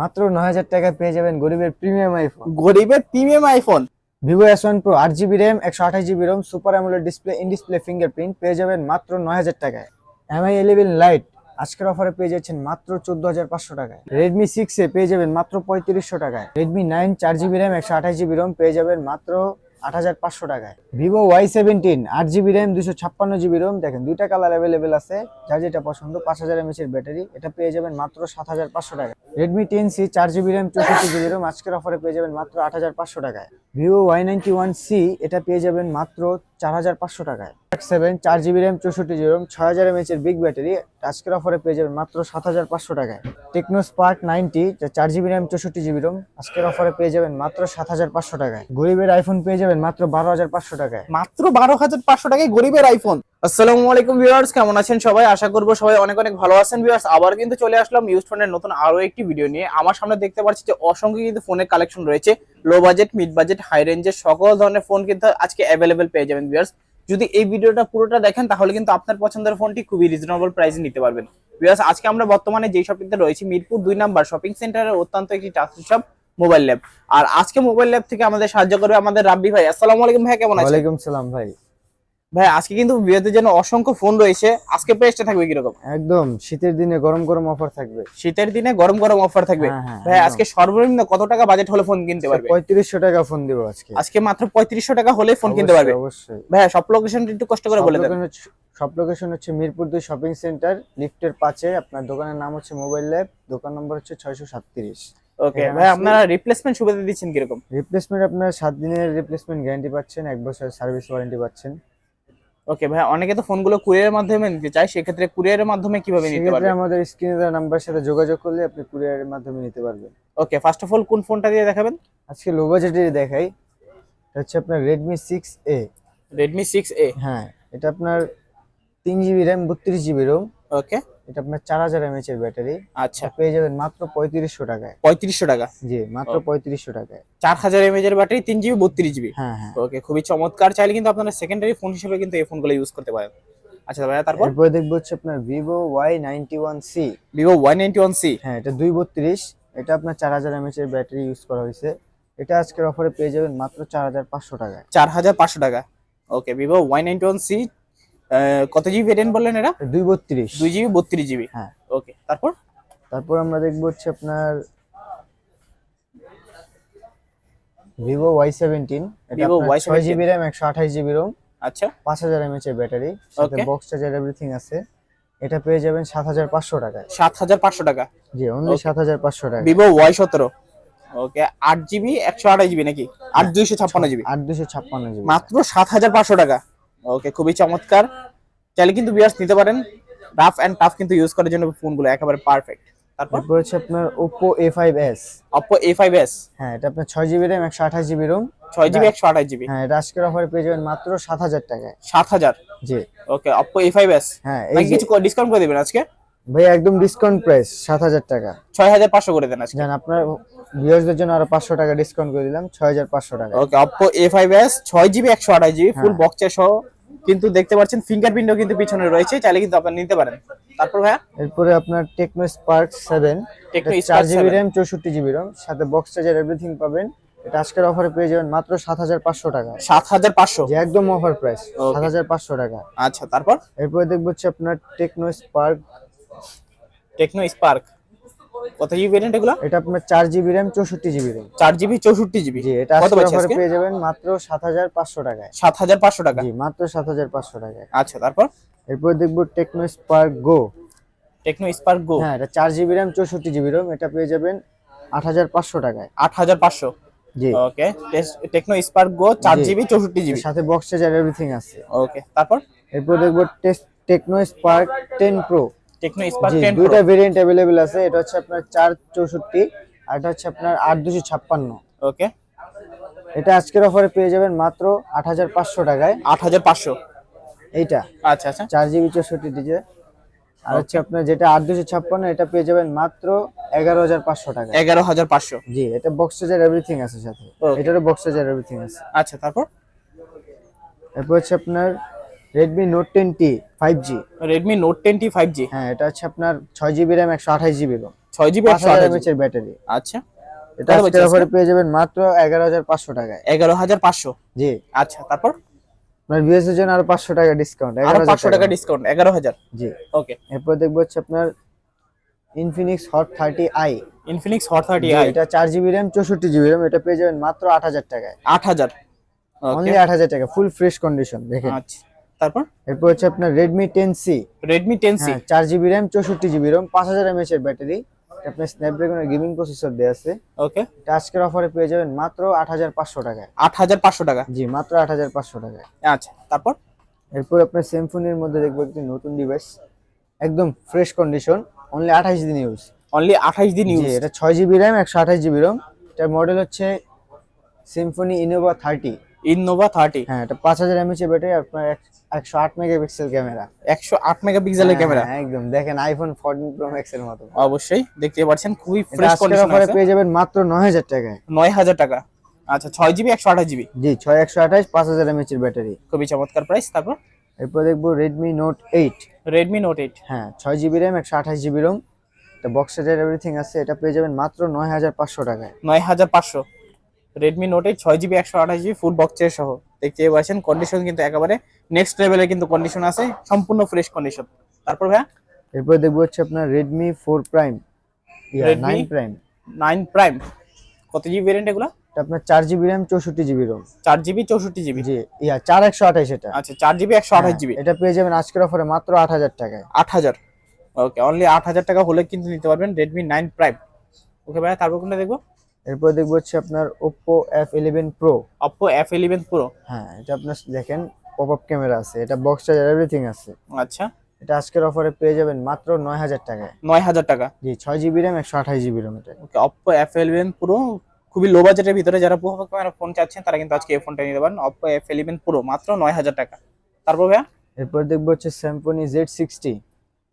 মাত্র নয় হাজার টাকায় পেয়ে যাবেন গরিবের প্রিমিয়াম আইফোন গরিবের premium iPhone Vivo S one pro আট জিবি র্যাম একশো আঠাশ GB ROM super AMOLED display in display fingerprint পেয়ে যাবেন মাত্র নয় হাজার টাকায়। এমআই ইলেভেন লাইট আজকের অফারে পেয়ে যাচ্ছেন মাত্র চোদ্দ হাজার পাঁচশো টাকায়। রেডমি সিক্স এ পেয়ে যাবেন মাত্র পঁয়ত্রিশশো টাকায়। রেডমি নাইন চার জিবি র্যাম একশো আঠাশ জিবি রোম পেয়ে যাবেন মাত্র আট হাজার পাঁচশো টাকায়। ভিভো ওয়াই সেভেন্টিন, আট জিবি র্যাম দুশো ছাপ্পান্ন জিবি রোম। দেখেন, দুইটা কালার অ্যাভেলেবেল আছে। যার যেটা পছন্দ, পাঁচ হাজার এমএচ এর ব্যাটারি। এটা পেয়ে যাবেন মাত্র সাত হাজার পাঁচশো টাকা রেডমি টেন সি চার জিবি র্যাম, চৌষট্টি জিবি রোম। আজকের অফারে পেয়ে যাবেন মাত্র আট হাজার পাঁচশো টাকায়। Vivo Y ninety one C এটা পেয়ে যাবেন মাত্র চার হাজার পাঁচশো টাকায়। সেভেন চার জিবি র্যাম, চৌষট্টি জিবি রোম, ছয় হাজার এমএচ এর বিগ ব্যাটারি আজকের অফারে পেয়ে যাবেন মাত্র সাত হাজার পাঁচশো টাকায়। টেকনো স্পার্ক নাইনটি চার জিবি র্যাম চৌষট্টি জিবি রোম আজকের অফারে পেয়ে যাবেন মাত্র সাত হাজার পাঁচশো টাকায়। গরিবের আইফোন পেয়ে যাবেন মাত্র বারো হাজার পাঁচশো টাকায়। মাত্র বারো হাজার পাঁচশো টাকায় গরিবের আইফোন আসসালামু আলাইকুম ভিউয়ার্স কেমন আছেন সবাই? আশা করব সবাই অনেক অনেক ভালো আছেন ভিউয়ার্স আবার কিন্তু চলে আসলাম ইউজ ফোনের নতুন আরও একটি ভিডিও নিয়ে। আমার সামনে দেখতে পাচ্ছি যে অসংখ্য কিন্তু ফোনের কালেকশন রয়েছে। Low budget mid budget high রেঞ্জের সকল ধরনের ফোন কিন্তু আজকে অ্যাভেলেবেল পেয়ে যাবেন ভিউয়ার্স যদি এই ভিডিওটা পুরোটা দেখেন, তাহলে কিন্তু আপনার পছন্দের ফোনটি খুবই রিজনেবল প্রাইসে নিতে পারবেন। বিকজ আজকে আমরা বর্তমানে যেই শপিংতে রয়েছি, মিরপুর দুই নাম্বার শপিং সেন্টারের অত্যন্ত একটি টাস্ক শপ মোবাইল ল্যাব আর আজকে মোবাইল ল্যাব থেকে আমাদের সাহায্য করবে আমাদের রাব্বি ভাই। আসসালামু আলাইকুম ভাই, কেমন আছেন? ওয়ালাইকুম সালাম ভাই। ভাই আজকে কিন্তু বিয়েতে যেন অসংখ্য ফোন রয়েছে। আজকে প্রাইসটা থাকবে কীরকম? একদম শীতের দিনে গরম গরম অফার থাকবে। শীতের দিনে গরম গরম অফার থাকবে। হ্যাঁ, হ্যাঁ, ভাই আজকে সর্বনিম্ন কত টাকা বাজেট হলে ফোন কিনতে পারবে? পঁয়ত্রিশশো টাকা ফোন দিব আজকে। আজকে মাত্র পঁয়ত্রিশশো টাকা হলে ফোন কিনতে পারবে। অবশ্যই। ভাই সব লোকেশন একটু কষ্ট করে বলে দেন। সব লোকেশন হচ্ছে মিরপুর দুই শপিং সেন্টার লিফটের পাশে আপনার দোকানের নাম হচ্ছে মোবাইল ল্যাব দোকান নম্বর হচ্ছে ছয়শো সাতত্রিশ। ওকে ভাই আপনারা রিপ্লেসমেন্ট সুবিধা দিচ্ছেন কীরকম? রিপ্লেসমেন্ট আপনার সাত দিনের রিপ্লেসমেন্ট গ্যারান্টি পাচ্ছেন এক বছরের সার্ভিস ওয়ারেন্টি পাচ্ছেন। ওকে ভাই অনেকে তো ফোনগুলো কুরিয়ারের মাধ্যমে নিতে চায় সেক্ষেত্রে কুরিয়ারের মাধ্যমে কীভাবে নিতে সেক্ষেত্রে পারবে? আমাদের স্ক্রিনে দেওয়া নাম্বারের সাথে যোগাযোগ করলে আপনি কুরিয়ারের মাধ্যমে নিতে পারবেন। ওকে ফার্স্ট অফ অল কোন ফোনটা দিয়ে দেখাবেন? আজকে লো বাজেটের দেখাই। এটা হচ্ছে আপনার Redmi six A Redmi six A হ্যাঁ এটা আপনার তিন জিবি র্যাম বত্রিশ জিবি রোম ওকে এটা আপনার চার হাজার এমএচ এর ব্যাটারি। আচ্ছা। পেয়ে যাবেন মাত্র পঁয়ত্রিশশো টাকায়। পঁয়ত্রিশশো টাকা? জি মাত্র পঁয়ত্রিশশো টাকায়। চার হাজার এমএজ এর ব্যাটারি তিন জিবি বত্রিশ জিবি? হ্যাঁ হ্যাঁ। ওকে খুবই চমৎকার। চাইলে কিন্তু আপনারা সেকেন্ডারি ফোন হিসেবে কিন্তু এই ফোনগুলো ইউজ করতে পারেন। আচ্ছা ভাইয়া তারপর? এরপরে দেখব হচ্ছে আপনার Vivo Y ninety one C Vivo one ninety one C হ্যাঁ এটা দুই বত্রিশ। এটা আপনার চার হাজার এমএচ এর ব্যাটারি ইউজ করা হয়েছে। এটা আজকের অফারে পেয়ে যাবেন মাত্র চার হাজার পাঁচশো টাকায়। চার হাজার পাঁচশো টাকা। Okay Vivo Y ninety one C কত জিবি ভেরিয়েন্ট বললেন এরা দুই বত্রিশ। দুই জিবি বত্রিশ জিবি হ্যাঁ। ওকে তারপর? তারপর আমরা দেখব হচ্ছে আপনার ভিভো ওয়াই সেভেন্টিন Vivo ছয় Y17 জিবি র্যাম একশো আঠাশ জিবি রোম আচ্ছা। পাঁচ হাজার এমএচ এর ব্যাটারি সাথে. বক্স চার্জার এভরিথিং আছে। এটা পেয়ে যাবেন সাত হাজার পাঁচশো টাকায়। সাত হাজার পাঁচশো টাকা? জি অনলি. সাত হাজার পাঁচশো টাকা ভিভো ওয়াই সতেরো। ওকে আট জিবি একশো আঠাশ জিবি নাকি? আট দুইশো ছাপ্পান্ন জিবি আট দুশো ছাপ্পান্ন জিবি মাত্র সাত হাজার পাঁচশো টাকা। ওকে খুবই চমৎকার। চাইলে কিন্তু বিয়ার্স নিতে পারেন। রাফ অ্যান্ড টাফ কিন্তু ইউজ করার জন্য ফোনগুলো একেবারে পারফেক্ট তারপর? হচ্ছে আপনার অপো এ ফাইভ এস হ্যাঁ এটা আপনার ছয় জিবি র্যাম একশো আঠাশ জিবি রোম ছয় জিবি একশো আঠাশ জিবি হ্যাঁ এটা আজকের অফারে পেয়ে যাবেন মাত্র সাত হাজার টাকায়। সাত হাজার? জি। ওকে ফাইভ এস হ্যাঁ এই কিছু ডিসকাউন্ট করে দিবেন আজকে? ভাই একদম ডিসকাউন্ট প্রাইস সাত হাজার টাকা। ছয় হাজার পাঁচশো করে দেন আজকে। জান আপনার ভিউয়ার্সদের জন্য আরও পাঁচশো টাকা ডিসকাউন্ট করে দিলাম ছয় হাজার পাঁচশো টাকা। ওকে জিবি একশো আঠাশ জিবি ফুল। বক্সের সহ। কিন্তু দেখতে পাচ্ছেন ফিঙ্গারপ্রিন্টও কিন্তু পিছনে রয়েছে চাইলে কিন্তু আপনারা নিতে পারেন। তারপর ভাইয়া? এরপরে আপনার Tecno Spark Tecno Spark GB 7 RAM চৌষট্টি জিবি রোম সাথে বক্স চার্জার এভরিথিং পাবেন। এটা আজকের অফারে পেয়ে যাবেন মাত্র সাত হাজার পাঁচশো টাকা। সাত হাজার পাঁচশো? যে একদম অফার প্রাইস Okay. সাত হাজার পাঁচশো টাকা। আচ্ছা তারপর? এরপরে দেখব হচ্ছে আপনার টেকনো স্পার্ক টেকনো স্পার্ক কত জিবি ভেরিয়েন্ট এগুলো? এটা আপনার চার জিবি র্যাম চৌষট্টি জিবি রোম চার জিবি চৌষট্টি জিবি জি এটা কত আজকে পেয়ে যাবেন মাত্র সাত হাজার পাঁচশো টাকায়। সাত হাজার পাঁচশো টাকা? জি মাত্র সাত হাজার পাঁচশো টাকায়। আচ্ছা তারপর? এরপর দেখব Tecno Spark Go Tecno Spark Go হ্যাঁ এটা চার জিবি র্যাম চৌষট্টি জিবি রোম এটা পেয়ে যাবেন আট হাজার পাঁচশো টাকায়। আট হাজার পাঁচশো? জি। ওকে টেকনো স্পার্ক গো চার জি। জিবি চৌষট্টি জিবি সাথে বক্স চার্জার এভরিথিং আছে। ওকে তারপর? এরপর দেখব Tecno Spark ten Pro Tecno Spark জি টেন দুইটা ভেরিয়েন্ট অ্যাভেলেবেল আছে। এটা হচ্ছে আপনার চার চৌষট্টি আর এটা হচ্ছে আপনার আট দুশো ছাপ্পান্ন। ওকে এটা আজকের অফারে পেয়ে যাবেন মাত্র আট হাজার পাঁচশো টাকায়। আট হাজার পাঁচশো। এইটা। আচ্ছা আচ্ছা। চার জিবি চৌষট্টি ডিজে। আর হচ্ছে আপনার যেটা আট দুশো ছাপ্পান্ন এটা পেয়ে যাবেন মাত্র এগারো হাজার পাঁচশো টাকা এগারো হাজার পাঁচশো। জি এটা বক্স চার্জার এভরিথিং আছে সাথে. এটারও বক্স চার্জার এভরিথিং আছে। আচ্ছা তারপর? এরপর হচ্ছে আপনার Redmi Note ten T five G Redmi Note ten T five G হ্যাঁ এটা হচ্ছে আপনার ছয় জিবি র্যাম একশো আঠাশ জিবি রোম ছয় জিবি একশো আঠাশ এর ব্যাটারি। আচ্ছা। এটা আজকের অফারে পেয়ে যাবেন মাত্র এগারো হাজার পাঁচশো টাকায়। এগারো হাজার পাঁচশো? জি। আচ্ছা তারপর? আপনার ভিএস এর জন্য আরও পাঁচশো টাকা ডিসকাউন্ট আরও পাঁচশো টাকা। ডিসকাউন্ট এগারো হাজার? জি। ওকে এরপর দেখব হচ্ছে আপনার Infinix Hot thirty i Infinix Hot thirty i এটা চার জিবি র্যাম চৌষট্টি জিবি র্যাম এটা পেয়ে যাবেন মাত্র আট হাজার টাকায়। আট হাজার। ওকে অনলি আট হাজার টাকা ফুল ফ্রেশ কন্ডিশন দেখেন। আচ্ছা। তারপর? এরপর হচ্ছে আপনার ten C Redmi ten C হ্যাঁ জিবি র্যাম পাঁচ হাজার এমএচ এর ব্যাটারি আপনার স্ন্যাপড্রাগনের গেমিং প্রসেসর দেওয়া আছে। ওকে আজকের অফারে পেয়ে যাবেন মাত্র আট হাজার পাঁচশো টাকায়। আট হাজার পাঁচশো টাকা? জি মাত্র আট হাজার পাঁচশো টাকায়। আচ্ছা তারপর? এরপর আপনার স্যামসুংয়ের মধ্যে দেখব একটি নতুন ডিভাইস একদম ফ্রেশ কন্ডিশন অনলি আঠাশ দিন ইউজ অনলি আঠাইশ দিন ইউজ এটা ছয় জিবি র্যাম একশো আঠাশ জিবি র্যাম এটার মডেল হচ্ছে Symphony Innova thirty Innova thirty হ্যাঁ এটা পাঁচ হাজার এমএচ এর ব্যাটারি আপনার একশো আট মেগাপিক্সেল ক্যামেরা একশো আট মেগাপিক্সেলের ক্যামেরা একদম। দেখেন আইফোন ফোরটিন প্রো ম্যাক্স এর মতো। অবশ্যই দেখতে পাচ্ছেন খুবই ফ্রেশ অফারে পেয়ে যাবেন মাত্র নয় হাজার টাকায়। নয় হাজার টাকা। আচ্ছা ছয় জিবি একশো আঠাশ জিবি জি ছয় একশো আঠাশ পাঁচ হাজার এমএচ এর ব্যাটারি খুবই চমৎকার প্রাইস তারপর? এরপর দেখব Redmi Note eight Redmi Note eight হ্যাঁ ছয় জিবি র্যাম একশো আঠাশ জিবি রোম বক্স সেটের এভরিথিং আছে এটা পেয়ে যাবেন মাত্র নয় হাজার পাঁচশো টাকায়। নয় হাজার পাঁচশো। রেডমি নোট ছয় জিবি একশো আঠাশ জিবি ফুল বক্সের সহ। দেখতে পাচ্ছেন কন্ডিশন কিন্তু একেবারে নেক্সট লেভেলের কিন্তু কন্ডিশন আছে সম্পূর্ণ ফ্রেশ কন্ডিশন তারপর ভাইয়া? এরপর দেখব হচ্ছে আপনার Redmi four Prime? Nine Prime nine Prime কত জিবি ভেরিয়েন্ট এগুলো? আপনার চার জিবি র্যাম চৌষট্টি জিবি রোম চার জিবি চৌষট্টি জিবি জি ইয়া চার একশো আঠাশ এটা। আচ্ছা চার জিবি একশো আঠাশ জিবি হ্যাঁ, এটা পেয়ে যাবেন আজকের অফারে মাত্র আট হাজার টাকায়। আট হাজার? ওকে অনলি আট হাজার টাকা হলে কিন্তু নিতে পারবেন রেডমি নাইন প্রাইম ওকে ভাইয়া তারপর কোনটা দেখব? এরপর দেখব হচ্ছে আপনার Oppo F eleven Pro Oppo F eleven Pro হ্যাঁ এটা আপনার দেখেন পপ আপ ক্যামেরা আছে এটা বক্স চার্জার এভরিথিং আছে। আচ্ছা। এটা আজকের অফারে পেয়ে যাবেন মাত্র নয় হাজার টাকায়। নয় হাজার টাকা। জি ছয় জিবি র্যাম একশো আঠাশ জিবি র্যাম এটা okay Oppo F eleven Pro খুবই লো বাজেটের ভিতরে যারা পুরো ক্যামেরা ফোন চাচ্ছেন তারা কিন্তু আজকে এই ফোনটা নিতে পারেন। অপো এফ ইলেভেন প্রো মাত্র নয় হাজার টাকা। তারপর ভাইয়া? এরপর দেখব হচ্ছে Samsung Z sixty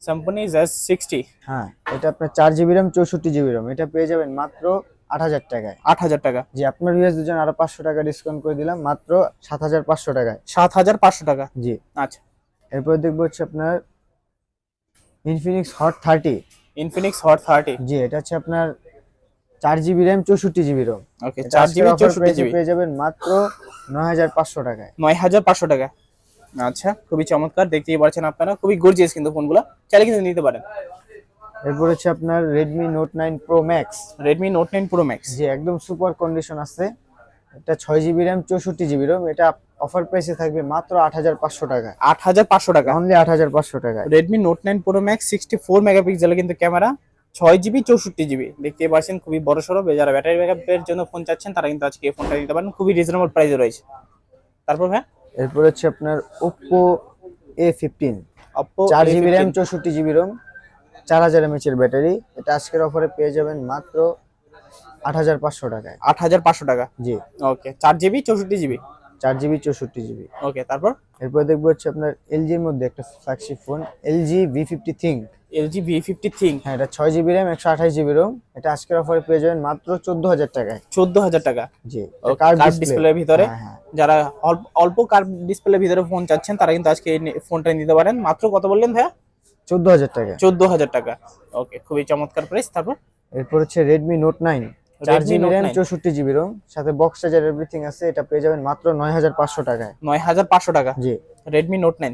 Samsung Z sixty হ্যাঁ এটা আপনার চার জিবি র্যাম চৌষট্টি জিবি র্যাম এটা পেয়ে যাবেন মাত্র আট হাজার টাকায়। আট হাজার টাকা। জি আপনার ভিউয়ার্স দুজন আরও পাঁচশো টাকা ডিসকাউন্ট করে দিলাম মাত্র সাত হাজার পাঁচশো টাকায়। সাত হাজার পাঁচশো টাকা? জি। আচ্ছা। এরপর দেখব হচ্ছে আপনার Infinix Hot thirty Infinix Hot thirty জি এটা হচ্ছে আপনার চার জিবি র্যাম চৌষট্টি জিবি রোম ওকে চার জিবি চৌষট্টি জিবি পেয়ে যাবেন মাত্র নয় হাজার পাঁচশো টাকায়। নয় হাজার পাঁচশো টাকা। আচ্ছা খুবই চমৎকার। দেখতেই পাচ্ছেন আপনারা খুবই গর্জিয়াস কিন্তু ফোনগুলো চাইলে কিন্তু নিতে পারেন। এরপর হচ্ছে আপনার Redmi Note nine Pro Max Redmi Note nine Pro Max জি একদম সুপার কন্ডিশন আছে। এটা ছয় জিবি র্যাম চৌষট্টি জিবি রোম এটা অফার প্রাইসে থাকবে মাত্র আট হাজার পাঁচশো টাকা। আট হাজার পাঁচশো টাকা। অনলি আট হাজার পাঁচশো টাকায় Redmi Note nine Pro Max sixty four মেগাপিক্সেলের কিন্তু ক্যামেরা ছয় জিবি চৌষট্টি জিবি দেখতে পাচ্ছেন খুবই বড় সড়ো। যারা ব্যাটারি ব্যাকআপের জন্য ফোন চাচ্ছেন তারা কিন্তু আজকে এই ফোনটা নিতে পারেন। খুবই রিজনেবল প্রাইসে রয়েছে। তারপর হ্যাঁ এরপর হচ্ছে আপনার ওপ্পো এ ফিফটিন অপো চার জিবি র্যাম চৌষট্টি জিবি রোম চার হাজার এমএচ এর ব্যাটারি। এটা আজকের অফারে পেয়ে যাবেন মাত্র আট হাজার পাঁচশো টাকায়। আট হাজার পাঁচশো টাকা? জি। ওকে চার জিবি চৌষট্টি জিবি চার জিবি চৌষট্টি জিবি ওকে তারপর? এরপর দেখব হচ্ছে আপনার এলজির মধ্যে একটা flagship phone LG V fifty ThinQ LG V fifty ThinQ হ্যাঁ এটা ছয় জিবি র্যাম একশো আঠাশ জিবি রোম এটা আজকের অফারে পেয়ে যাবেন মাত্র চোদ্দ হাজার টাকায়। চোদ্দ হাজার টাকা? জি কার্ভ curved ডিসপ্লে ভিতরে? হ্যাঁ হ্যাঁ। যারা অল্প অল্প কার ডিসপ্লের ভিতরে ফোন চাচ্ছেন তারা কিন্তু আজকে ফোনটা নিতে পারেন। মাত্র কত বললেন ভাইয়া? চোদ্দ হাজার টাকা। চোদ্দ হাজার টাকা। ওকে খুবই চমৎকার প্রাইস তারপর? এরপর হচ্ছে রেডমি নোট নাইন চার Redmi জিবি Note র্যাম 9 চৌষট্টি জিবি রোম সাথে বক্স চার্জার এভরিথিং আছে। এটা পেয়ে যাবেন মাত্র নয় হাজার পাঁচশো টাকায়। নয় হাজার পাঁচশো টাকা? জি। রেডমি নোট নাইন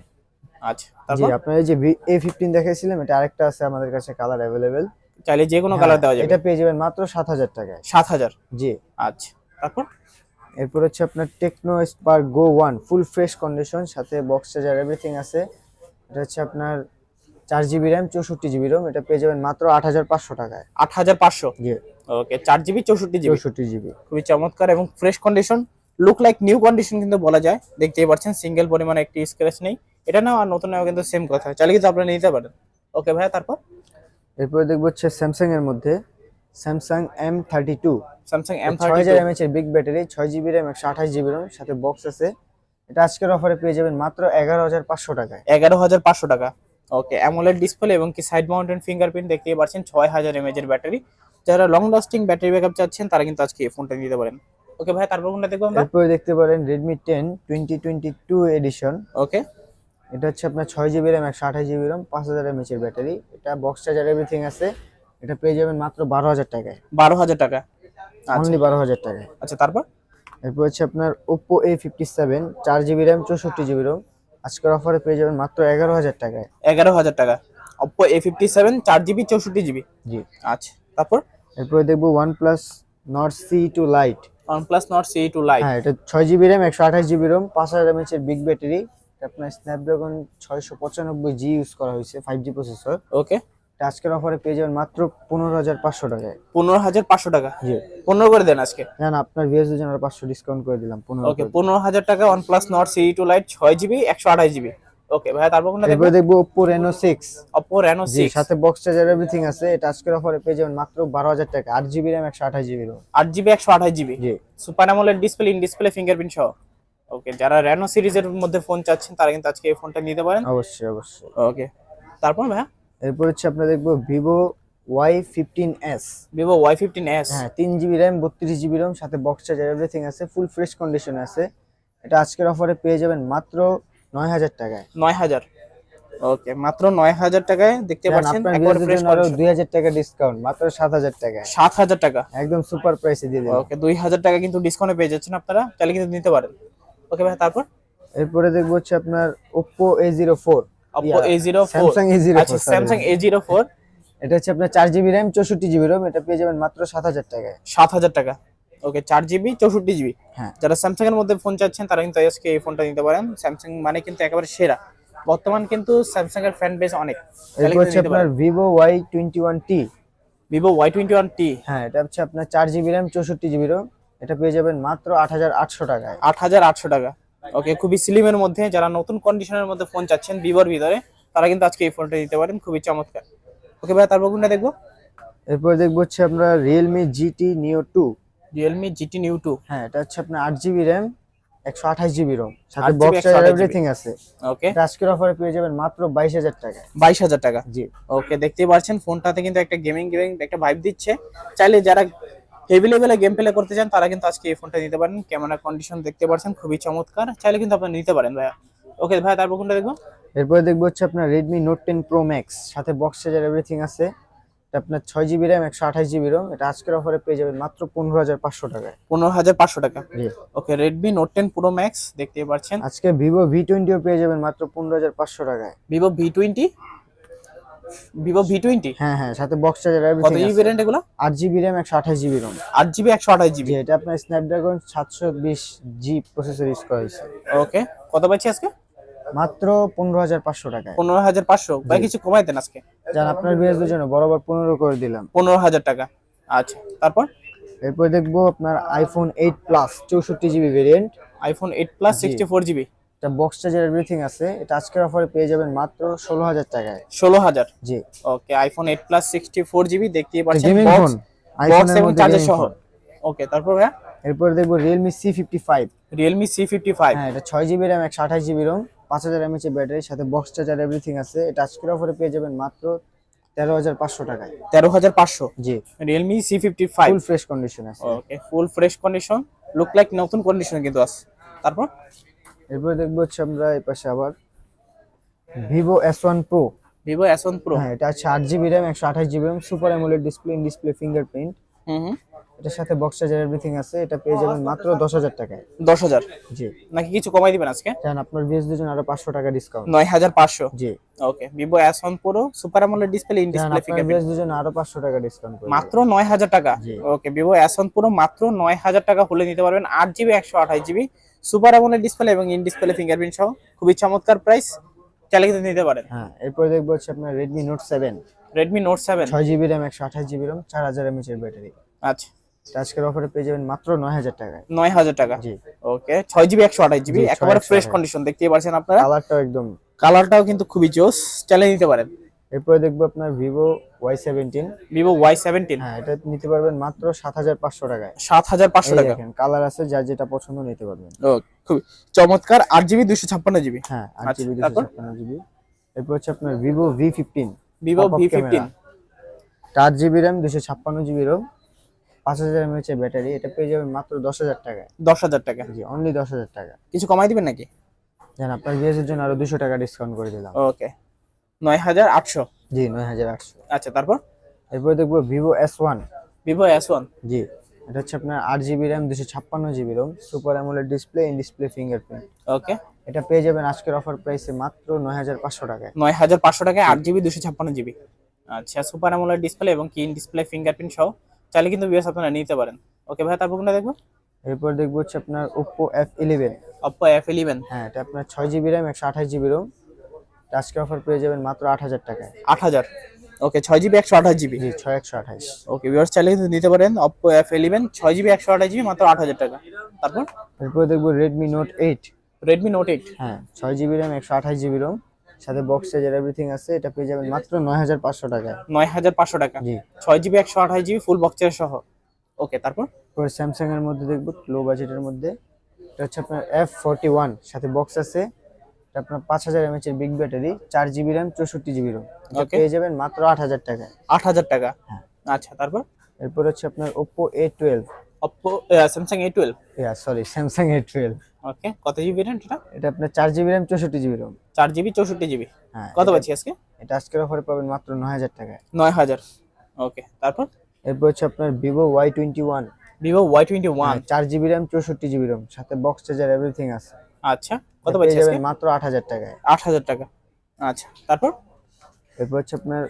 আচ্ছা জি আপনার এই যে এ ফিফটিন দেখাইছিলাম এটা আরেকটা আছে আমাদের কাছে কালার অ্যাভেলেবেল চাইলে যে কোনো কালার দেওয়া যাবে। এটা পেয়ে যাবেন মাত্র সাত হাজার টাকায়। সাত হাজার? জি। আচ্ছা তারপর? এরপর হচ্ছে আপনার Tecno Spark Go one full fresh condition সাথে বক্স চার্জার এভরিথিং আছে। এটা হচ্ছে আপনার চার জিবি র্যাম চৌষট্টি জিবি রোম এটা পেয়ে যাবেন মাত্র আট হাজার পাঁচশো টাকায়। আট হাজার পাঁচশো? ওকে চার জিবি চৌষট্টি জিবি চৌষট্টি জিবি খুবই চমৎকার এবং fresh condition look like new condition কিন্তু বলা যায়। দেখতেই পাচ্ছেন সিঙ্গেল পরিমাণে একটি স্ক্র্যাচ নেই। এটা নাও আর নতুন নাও কিন্তু সেম কথা। চাইলে কিন্তু আপনারা নিতে পারেন। ওকে ভাইয়া তারপর? এরপরে দেখব হচ্ছে স্যামসাং এর মধ্যে Samsung M thirty two Samsung M ছয় থার্টি হাজার এমএচ এর বিগ ব্যাটারি ছয় জিবি র্যাম একশো আঠাশ জিবি র্যাম সাথে বক্স আছে। এটা আজকের অফারে পেয়ে যাবেন মাত্র এগারো হাজার পাঁচশো টাকায়। এগারো হাজার পাঁচশো টাকা। ওকে অ্যামোলেড ডিসপ্লে এবং কি সাইড মাউন্টেন ফিঙ্গারপ্রিন্ট দেখতেই পাচ্ছেন ছয় হাজার এমএচ এর ব্যাটারি যারা লং লাস্টিং ব্যাটারি ব্যাকআপ চাচ্ছেন তারা কিন্তু আজকে এই ফোনটা নিতে পারেন। ওকে ভাই তারপর কোনটা দেখব আমরা? এরপরে দেখতে পারেন Redmi ten twenty twenty two edition okay এটা হচ্ছে আপনার ছয় জিবি র্যাম একশো আঠাশ জিবি র্যাম পাঁচ হাজার এমএচ এর ব্যাটারি এটা বক্স চার্জার এভরিথিং আছে। এটা পেয়ে যাবেন মাত্র বারো হাজার টাকায়। বারো হাজার টাকা। আচ্ছা। অনলি বারো হাজার টাকায়। আচ্ছা তারপর? এরপর হচ্ছে আপনার ওপো এ ফিফটি সেভেন চার জিবি র্যাম চৌষট্টি জিবি রোম আজকের অফারে পেয়ে যাবেন মাত্র এগারো হাজার টাকায়। এগারো হাজার টাকা। অপ্পো এ ফিফটি সেভেন চার জিবি চৌষট্টি জিবি জি। আচ্ছা তারপর? এরপরে দেখব OnePlus Nord C two Lite OnePlus Nord C two Lite হ্যাঁ এটা ছয় জিবি র্যাম একশো আঠাশ জিবি রোম পাঁচ হাজার এমএচ এর বিগ ব্যাটারি আপনার স্ন্যাপড্রাগন ছয়শো পঁচানব্বই জি ইউজ করা হয়েছে ফাইভ জি প্রসেসর ওকে আজকের অফারে পেয়ে যাবেন মাত্র পনেরো হাজার পাঁচশো টাকায়। পনেরো হাজার পাঁচশো টাকা? জি। পনেরো করে দেন আজকে? জান আপনার ভিএস দুজন আর পাঁচশো ডিসকাউন্ট করে দিলাম পনেরো ওকে পনেরো হাজার টাকা OnePlus Nord CE two Lite ছয় জিবি একশো আঠাশ জিবি ওকে ভাই তারপর কোনটা দেখব দেখব রেনো সিক্স অপ্পো রেনো জি সিক্স সাথে বক্স চার্জার এভরিথিং আছে। এটা আজকের অফারে পেয়ে যাবেন মাত্র বারো হাজার টাকা। আট জিবি র্যাম একশো আঠাশ জিবি রোম আট জিবি একশো আঠাশ GB G. Super AMOLED display in display fingerprint সহ। ওকে যারা রেনো সিরিজের মধ্যে ফোন চাচ্ছেন তারা কিন্তু আজকে এই ফোনটা নিতে পারেন। অবশ্যই অবশ্যই। ওকে তারপর ভাইয়া? এরপর হচ্ছে আপনার দেখব Vivo Y fifteen S. Vivo Y fifteen S. হ্যাঁ তিন জিবি র্যাম বত্রিশ জিবি রোম সাথে বক্স চার্জার এভরিথিং আছে ফুল ফ্রেশ কন্ডিশনে আছে। এটা আজকের অফারে পেয়ে যাবেন মাত্র নয় হাজার টাকায়। নয় হাজার। ওকে মাত্র নয় হাজার টাকায় দেখতে পাচ্ছেন একবার ফ্রেশ আরও দুই হাজার টাকা ডিসকাউন্ট মাত্র সাত হাজার টাকায়। সাত হাজার টাকা। একদম সুপার প্রাইসে দিয়ে দেবেন ওকে দুই হাজার টাকা কিন্তু ডিসকাউন্টে পেয়ে যাচ্ছেন আপনারা তাহলে কিন্তু নিতে পারেন। ওকে ভাই তারপর? এরপরে দেখব হচ্ছে আপনার ওপো এ জিরো ফোর আচ্ছা এটা হচ্ছে আপনার জিবি র্যাম চৌষট্টি জিবি রোম এটা পেয়ে যাবেন মাত্র টাকায়। টাকা। ওকে জিবি চৌষট্টি জিবি হ্যাঁ। যারা এর মধ্যে ফোন চাচ্ছেন তারা কিন্তু আজকে এই ফোনটা নিতে পারেন। মানে কিন্তু একেবারে সেরা। বর্তমান কিন্তু এর ফ্যান বেস অনেক। হচ্ছে আপনার টি হ্যাঁ এটা হচ্ছে আপনার চার জিবি র্যাম চৌষট্টি জিবি রোম এটা পেয়ে যাবেন মাত্র আট হাজার আটশো টাকায়। আট হাজার আটশো টাকা। ওকে খুবই স্লিমের মধ্যে যারা নতুন কন্ডিশনের মধ্যে ফোন চাচ্ছেন ভিভোর ভিতরে তারা কিন্তু আজকে এই ফোনটা দিতে পারেন খুবই চমৎকার। ওকে ভাই তারপর কোনটা দেখব? এরপর দেখব হচ্ছে আমরা Realme GT Neo two Realme GT Neo two হ্যাঁ এটা হচ্ছে আপনার আট জিবি র্যাম একশো আঠাশ জিবি রোম সাথে বক্স এভরিথিং আছে। ওকে আজকের অফারে পেয়ে যাবেন মাত্র বাইশ হাজার টাকা। বাইশ হাজার টাকা। জি। ওকে দেখতেই পাচ্ছেন ফোনটাতে কিন্তু একটা গেমিং গেমিং একটা ভাইব দিচ্ছে। চাইলে যারা হেভি লেভেলে গেম প্লে করতে চান তারা কিন্তু আজকে এই ফোনটা নিতে পারেন। ক্যামেরা কন্ডিশন দেখতে পাচ্ছেন খুবই চমৎকার। চাইলে কিন্তু আপনারা নিতে পারেন ভাইয়া। ওকে ভাই তারপর কোনটা দেখব? এরপরে দেখব হচ্ছে আপনার Redmi Note ten Pro Max সাথে বক্স চার্জার এভরিথিং আছে। এটা আপনার ছয় জিবি র্যাম একশো আঠাশ জিবি রোম এটা আজকের অফারে পেয়ে যাবেন মাত্র পনেরো হাজার পাঁচশো টাকায়। পনেরো হাজার পাঁচশো টাকা। জি। Okay Redmi Note ten Pro Max দেখতেই পাচ্ছেন আজকে ভিভো ভি টোয়েন্টিও পেয়ে যাবেন মাত্র পনেরো হাজার পাঁচশো টাকায়। Vivo V twenty Vivo V twenty হ্যাঁ হ্যাঁ সাথে বক্স চার্জার কত জিবি ভ্যারিয়েন্ট এগুলো? আট জিবি র্যাম একশো আঠাশ জিবি রোম আট জিবি একশো আঠাশ জিবি এটা আপনার স্ন্যাপড্রাগন সাতশো বিশ জি প্রসেসর ইউজ করা হয়েছে। ওকে কত পাচ্ছি আজকে? মাত্র পনেরো হাজার পাঁচশো টাকায়। পনেরো হাজার পাঁচশো। ভাই কিছু কমাই দেন আজকে। যান আপনার বিএসদের জন্য বরাবর পনেরো করে দিলাম। পনেরো হাজার টাকা। আচ্ছা তারপর? এরপর দেখব আপনার আইফোন এইট প্লাস চৌষট্টি GB variant iPhone eight Plus sixty four GB এটা বক্স চার্জার এভরিথিং আছে। এটা আজকের অফারে পেয়ে যাবেন মাত্র ষোলো হাজার টাকায়। ষোলো হাজার জি। Okay iPhone eight Plus sixty four GB দেখতেই পাচ্ছেন গেমিং ফোন বক্স আইফোনের এবং চার্জার সহ। ওকে তারপর ভাইয়া? এরপর দেখব Realme C fifty five Realme C fifty five হ্যাঁ এটা ছয় জিবি র্যাম একশো আঠাশ জিবি রোম পাঁচ হাজার এমএচ ব্যাটারির সাথে বক্স চার্জার এভরিথিং আছে। এটা আজকের অফারে পেয়ে যাবেন মাত্র তেরো হাজার পাঁচশো টাকায়। তেরো হাজার পাঁচশো? জি। Realme C fifty five full fresh condition আছে। Okay full fresh condition look like নতুন কন্ডিশন কিন্তু আছে। তারপর? এরপর দেখব হচ্ছে আমরা এই পাশে আবার Vivo S one Pro Vivo S one Pro হ্যাঁ এটা আছে আট জিবি র্যাম একশো আঠাশ GB RAM super AMOLED display in display fingerprint hmm hmm. এটার সাথে বক্স চার্জার এভরিথিং আছে এটা পেয়ে যাবেন মাত্র দশ হাজার টাকায়। দশ হাজার? জি। নাকি কিছু কমাই দিবেন আজকে? জান আপনার বিএস দুজন আরও পাঁচশো টাকা ডিসকাউন্ট নয় হাজার পাঁচশো? জি। Okay Vivo S one Pro super আমলের ডিসপ্লে ইন ডিসপ্লে ফিঙ্গারপ্রিন্ট বিএস দুজন আরও পাঁচশো টাকা ডিসকাউন্ট মাত্র নয় হাজার টাকা? জি। Okay Vivo S one Pro মাত্র নয় হাজার টাকা হলে নিতে পারবেন। আট জিবি একশো আঠাশ জিবি সুপার আমলের ডিসপ্লে এবং ইন ডিসপ্লে ফিঙ্গারপ্রিন্ট সহ। খুবই চমৎকার প্রাইস চাইলে কিন্তু নিতে পারেন। হ্যাঁ এরপর দেখব হচ্ছে আপনার Redmi Note seven Redmi Note seven ছয় জিবি র্যাম একশো আঠাশ জিবি র্যাম চার হাজার এমএচ এর ব্যাটারি আচ্ছা। আজকের অফারে পেয়ে যাবেন মাত্র নয় হাজার টাকায়। নয় হাজার টাকা? জি। ওকে ছয় জিবি একশো আঠাশ জিবি একেবারে ফ্রেশ কন্ডিশন দেখতেই পাচ্ছেন আপনারা? কালারটাও একদম কালারটাও কিন্তু খুবই জোস চাইলে নিতে পারেন। এরপরে দেখব আপনার Vivo Y seventeen Vivo Y seventeen হ্যাঁ এটা নিতে পারবেন মাত্র সাত হাজার পাঁচশো টাকায়। সাত হাজার পাঁচশো টাকা। দেখেন কালার আছে যার যেটা পছন্দ নিতে পারবেন। খুবই চমৎকার আট জিবি দুশো ছাপ্পান্ন জিবি হ্যাঁ আট আচ্ছা, জিবি দুশো ছাপ্পান্ন জিবি এরপর হচ্ছে আপনার Vivo V fifteen Vivo V fifteen চার জিবি র্যাম দুশো ছাপ্পান্ন জিবি রোম পাঁচ হাজার এমএচ এর ব্যাটারি এটা পেয়ে যাবেন মাত্র দশ হাজার টাকায়। দশ হাজার টাকা? জি অনলি দশ হাজার টাকা। কিছু কমাই দিবেন নাকি? জান আপনার বিএসের জন্য আরও দুশো টাকা ডিসকাউন্ট করে দিলাম। ওকে নয় হাজার আটশো? জি নয় হাজার আটশো। আচ্ছা তারপর? এরপরে দেখব Vivo S one Vivo S one জি এটা হচ্ছে আপনার আট জিবি র্যাম দুশো ছাপ্পান্ন GB ROM super AMOLED display in display fingerprint okay এটা পেয়ে যাবেন আজকের অফার প্রাইসে মাত্র নয় হাজার পাঁচশো টাকায়। নয় হাজার পাঁচশো টাকায় আট জিবি দুশো ছাপ্পান্ন জিবি আচ্ছা সুপার অ্যামোলেড ডিসপ্লে এবং কিন ডিসপ্লে ফিঙ্গারপ্রিন্ট সহ চাইলে কিন্তু বিএস আপনারা নিতে পারেন। ওকে ভাই তারপর কোনটা দেখব? এরপর দেখব হচ্ছে আপনার Oppo F eleven Oppo F eleven হ্যাঁ এটা আপনার ছয় জিবি র্যাম একশো আঠাশ জিবি রোম আজকের অফার পেয়ে যাবেন মাত্র আট হাজার টাকায়। আট হাজার। ওকে ছয় জিবি একশো আঠাশ জিবি জি ছয় একশো আঠাশ। ওকে ভিউয়ার্স চাইলে কিন্তু নিতে পারেন অপ্পো এফ ইলেভেন ছয় জিবি একশো আঠাশ জিবি মাত্র আট হাজার টাকা। তারপর? এরপর দেখব Redmi Note eight Redmi Note eight হ্যাঁ ছয় জিবি র্যাম একশো আঠাশ জিবি রোম সাথে বক্স চার্জার এভরিথিং আছে এটা পেয়ে যাবেন মাত্র নয় হাজার পাঁচশো টাকায় নয় হাজার পাঁচশো টাকা। জি। ছয় জিবি একশো আঠাশ জিবি ফুল বক্স বক্সের সহ। ওকে তারপর? এরপর স্যামসাং এর মধ্যে দেখব লো বাজেটের মধ্যে। এটা হচ্ছে আপনার এফ ফোরটি ওয়ান সাথে বক্স আছে। এটা আপনার পাঁচ হাজার এমএচ এর বিগ ব্যাটারি চার জিবি র্যাম চৌষট্টি জিবি রোম Okay. পেয়ে যাবেন মাত্র আট হাজার টাকায় আট হাজার টাকা? হ্যাঁ। আচ্ছা তারপর? এরপর হচ্ছে আপনার A twelve Oppo Samsung A twelve sorry A twelve okay কত জিবি র্যাম এটা এটা আপনার চার জিবি র্যাম চৌষট্টি জিবি রোম চার জিবি চৌষট্টি জিবি হ্যাঁ কত পাচ্ছি আজকে? এটা আজকের অফারে পাবেন মাত্র নয় হাজার টাকায়। নয় হাজার। ওকে তারপর? এরপর হচ্ছে আপনার ভিভো ওয়াই টোয়েন্টি ওয়ান চার জিবি র্যাম চৌষট্টি জিবি রোম সাথে বক্স চার্জার এভরিথিং আছে। আচ্ছা কত পাচ্ছি আজকে? মাত্র আট হাজার টাকায়। আট হাজার টাকা। আচ্ছা তারপর? এরপর হচ্ছে আপনার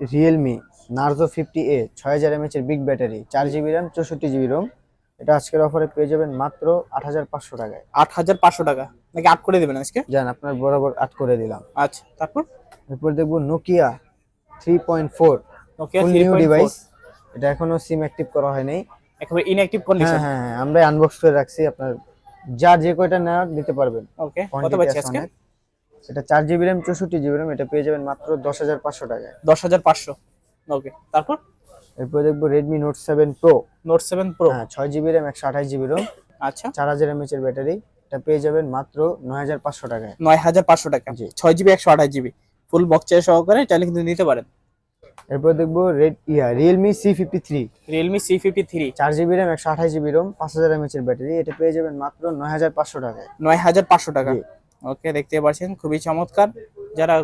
রিয়েলমি নার্জো ফিফটি এ ছয় হাজার এমএচ এর বিগ ব্যাটারি চার জিবি র্যাম চৌষট্টি জিবি রোম এটা আজকের অফারে পেয়ে যাবেন মাত্র আট হাজার পাঁচশো টাকায়। আট হাজার পাঁচশো টাকা। নাকি আট করে দেবেন আজকে? যান আপনার বরাবর আট করে দিলাম। আচ্ছা তারপর? এরপর দেখব Nokia three point four Nokia new device এটা এখনও সিম অ্যাক্টিভ করা হয়নি একেবারে ইনঅ্যাক্টিভ হ্যাঁ কন্ডিশন হ্যাঁ হ্যাঁ আমরা আনবক্স করে রাখছি। আপনার যা যে কয়টা নেওয়ার নিতে পারবেন। ওকে কত আছে আজকে? এটা চার জিবি র্যাম চৌষট্টি জিবি র্যাম এটা পেয়ে যাবেন মাত্র দশ হাজার পাঁচশো টাকায়। দশ হাজার পাঁচশো। ওকে তারপর? এরপর দেখব Redmi Note seven Pro Note seven Pro হ্যাঁ ছয় জিবি র্যাম একশো আঠাশ জিবি রোম আচ্ছা। চার হাজার এমএচ এর ব্যাটারি এটা পেয়ে যাবেন মাত্র নয় হাজার পাঁচশো টাকায়। নয় হাজার পাঁচশো টাকা। জি। ছয় জিবি একশো আঠাশ জিবি ফুল বক্সের সহকারে চাইলে কিন্তু নিতে পারেন। এরপর দেখব Red yeah Realme C fifty three Realme C fifty three চার জিবি র্যাম একশো আঠাশ জিবি রোম পাঁচ হাজার এমএচ এর ব্যাটারি এটা পেয়ে যাবেন মাত্র নয় হাজার পাঁচশো টাকায়। নয় হাজার পাঁচশো টাকা। ওকে দেখতে পাচ্ছেন খুবই চমৎকার। যারা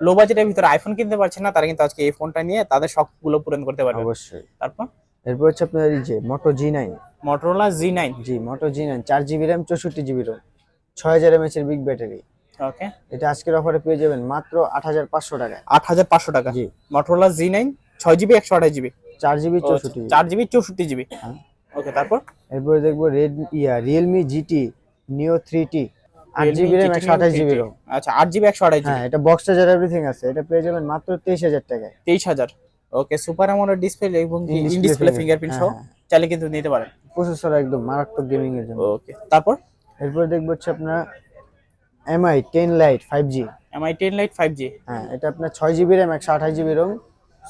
লো বাজেটের ভিতরে আইফোন কিনতে পারছে না তারা কিন্তু আজকে এই ফোনটা নিয়ে তাদের শখগুলো পূরণ করতে পারবে। অবশ্যই। তারপর? এরপর হচ্ছে আপনার এই যে Moto G nine Motorola G nine G Moto G nine চার জিবি র্যাম চৌষট্টি জিবি রোম ছয় হাজার এমএচ এর বিগ ব্যাটারি ওকে এটা আজকের অফারে পেয়ে যাবেন মাত্র আট হাজার পাঁচশো টাকায়। আট হাজার পাঁচশো টাকা। জি। মোটরোলা জি নাইন ছয় জিবি একশো আঠাশ জিবি চার জিবি চৌষট্টি চার জিবি চৌষট্টি জিবি হ্যাঁ। ওকে তারপর? এরপরে দেখব রেড ইয়া Realme GT Neo three T আট জিবি র্যাম একশো আঠাশ জিবি 3T রোম আচ্ছা আট জিবি একশো আঠাশ হ্যাঁ এটা বক্স চার্জার এভরিথিং আছে। এটা পেয়ে যাবেন মাত্র তেইশ হাজার টাকায়। তেইশ হাজার। ওকে সুপার অ্যামোলেড ডিসপ্লে এবং ইন ডিসপ্লে ফিঙ্গারপ্রিন্ট সহ হ্যাঁ, চাইলে কিন্তু নিতে পারেন। প্রসেসর একদম মারাত্মক গেমিং এর জন্য। ওকে তারপর? এরপর দেখব হচ্ছে আপনার Mi ten Lite five G Mi ten Lite five G হ্যাঁ এটা আপনার ছয় জিবি র্যাম একশো আঠাশ GB ROM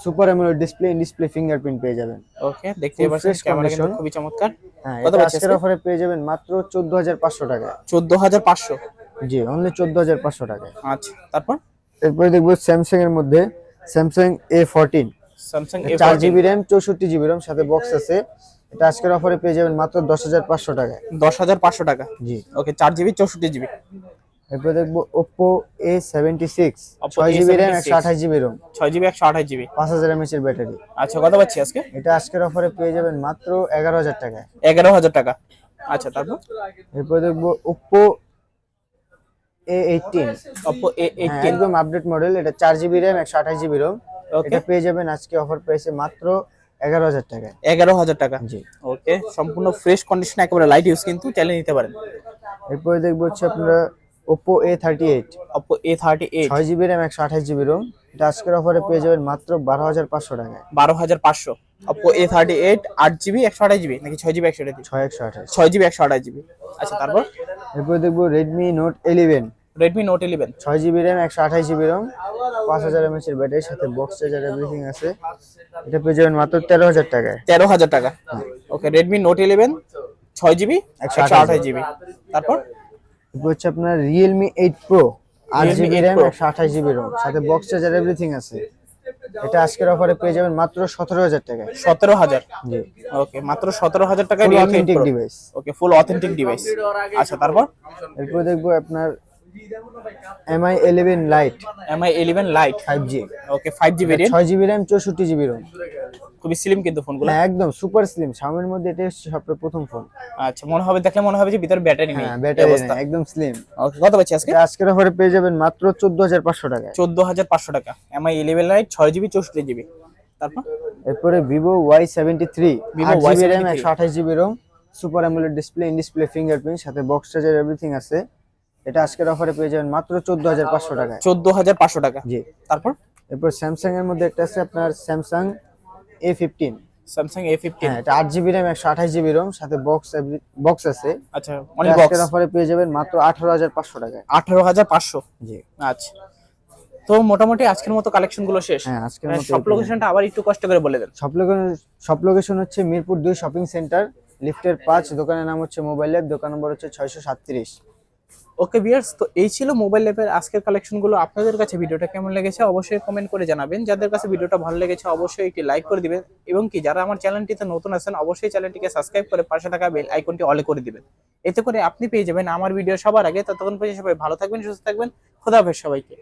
super AMOLED display in display fingerprint পেয়ে যাবেন। ওকে দেখতে পাচ্ছেন ক্যামেরা কিন্তু খুবই চমৎকার। হ্যাঁ কত এটা আজকের অফারে পেয়ে যাবেন মাত্র চোদ্দ হাজার পাঁচশো টাকায়। চোদ্দ হাজার পাঁচশো? জি অনলি চোদ্দ হাজার পাঁচশো টাকায়। আচ্ছা তারপর? এরপরে দেখব স্যামসাং এর মধ্যে স্যামসাং এ ফোরটিন স্যামসাং চার জিবি র্যাম চৌষট্টি জিবি রোম সাথে বক্স আছে। এটা আজকের অফারে পেয়ে যাবেন মাত্র দশ হাজার পাঁচশো টাকায়। দশ হাজার পাঁচশো টাকা? জি। ওকে চার জিবি চৌষট্টি জিবি এরপরে দেখব Oppo ছয় জিবি র্যাম A76 একশো আঠাশ জিবি রোম ছয় জিবি একশো আঠাশ জিবি পাঁচ হাজার এমএচ এর ব্যাটারি। আচ্ছা কত পাচ্ছি আজকে? এটা আজকের অফারে পেয়ে যাবেন মাত্র এগারো হাজার টাকায় এগারো হাজার টাকা। আচ্ছা তারপর? এরপরে দেখব A eighteen Oppo A eighteen একদম আপডেট মডেল এটা চার জিবি র্যাম একশো আঠাশ জিবি রোম ওকে এটা পেয়ে যাবেন আজকে অফার প্রাইসে মাত্র এগারো হাজার টাকায় এগারো হাজার টাকা। জি। ওকে সম্পূর্ণ ফ্রেশ কন্ডিশন একেবারে লাইট ইউজ কিন্তু চাইলে নিতে পারেন। এরপরে দেখব হচ্ছে আপনারা Oppo A thirty eight Oppo A thirty eight ছয় জিবি র্যাম একশো আঠাশ জিবি রোম এটা আজকের অফারে পেয়ে যাবেন মাত্র বারো হাজার পাঁচশো টাকায়। বারো হাজার পাঁচশো। অপো এ থার্টি এইট আট জিবি একশো আঠাশ জিবি নাকি ছয় জিবি একশো আঠাশ ছয় একশো আঠাশ। ছয় জিবি একশো আঠাশ জিবি আচ্ছা তারপর? এরপরে দেখব Redmi Note eleven Redmi Note eleven ছয় জিবি র্যাম একশো আঠাশ জিবি রোম পাঁচ হাজার এমএচ এর ব্যাটারির সাথে বক্স চার্জার এভরিথিং আছে। এটা পেয়ে যাবেন মাত্র তেরো হাজার টাকায়। তেরো হাজার টাকা। ওকে রেডমি নোট ইলেভেন ছয় জিবি একশো 128 আঠাশ জিবি তারপর? হচ্ছে আপনার রিয়েলমি এইট প্রো আট জিবি র্যাম। একশো আঠাশ জিবি রম সাথে বক্স চার্জার এভরিথিং আছে। এটা আজকের অফারে পেয়ে যাবেন মাত্র সতেরো হাজার টাকায়। সতেরো হাজার? জি। ওকে মাত্র সতেরো হাজার টাকা full Realme authentic device okay full authentic device আচ্ছা তারপর? এরপর দেখব আপনার Mi eleven Lite Mi eleven Lite five G okay five G variant ছয় জিবি র্যাম চৌষট্টি জিবি রোম খুবই স্লিম কিন্তু ফোনগুলো একদম সুপার স্লিম শাওমির মধ্যে এটা সবচেয়ে প্রথম ফোন আচ্ছা মনে হবে দেখলে মনে হবে যে ভিতরে ব্যাটারি নেই। হ্যাঁ ব্যাটারি অবস্থা। একদম স্লিম ওকে কত পাচ্ছি আজকে? আজকের অফারে পেয়ে যাবেন মাত্র চোদ্দ হাজার পাঁচশো টাকায়। চোদ্দ হাজার পাঁচশো টাকা। এমআই ইলেভেন লাইট ছয় জিবি চৌষট্টি জিবি তারপর? এরপরে Vivo Y seventy three Vivo আট জিবি র্যাম Y73 একশো আঠাশ GB ROM super AMOLED display in display fingerprint সাথে বক্স চার্জার এভরিথিং আছে। এটা আজকের অফারে পেয়ে যাবেন মাত্র চোদ্দ হাজার পাঁচশো টাকায়। চোদ্দ হাজার পাঁচশো টাকা। জি। তারপর? এরপর স্যামসাং এর মধ্যে একটা আছে আপনার Samsung A fifteen Samsung A fifteen এটা আট জিবি র্যাম একশো আঠাশ জিবি রোম সাথে বক্স বক্স আছে। আচ্ছা অনেক বক্স আজকের অফারে পেয়ে যাবেন মাত্র আঠারো হাজার পাঁচশো টাকায়। আঠারো হাজার পাঁচশো? জি। আচ্ছা। তো মোটামুটি আজকের মতো কালেকশনগুলো শেষ। হ্যাঁ আজকের মানে মতো সব লোকেশনটা আবার একটু কষ্ট করে বলে দেন। সব লোকেশন সব লোকেশন হচ্ছে মিরপুর দুই শপিং সেন্টার লিফটের পাঁচ দোকানের নাম হচ্ছে মোবাইল ল্যাব দোকান নম্বর হচ্ছে ছয়শো সাতত্রিশ। ওকে বিয়ার্স তো এই ছিল মোবাইল ল্যাবের আজকের কালেকশনগুলো আপনাদের কাছে ভিডিওটা কেমন লেগেছে অবশ্যই কমেন্ট করে জানাবেন। যাদের কাছে ভিডিওটা ভালো লেগেছে, অবশ্যই একটি লাইক করে দিবেন। এবং কি, যারা আমার চ্যানেলটিতে নতুন আছেন, অবশ্যই চ্যানেলটিকে সাবস্ক্রাইব করে পাশে থাকা বেল আইকনটি অলে করে দিবেন। এতে করে আপনি পেয়ে যাবেন আমার ভিডিও সবার আগে। ততক্ষণ পর্যন্ত সবাই ভালো থাকবেন, সুস্থ থাকবেন। খোদা হাফেজ সবাইকে।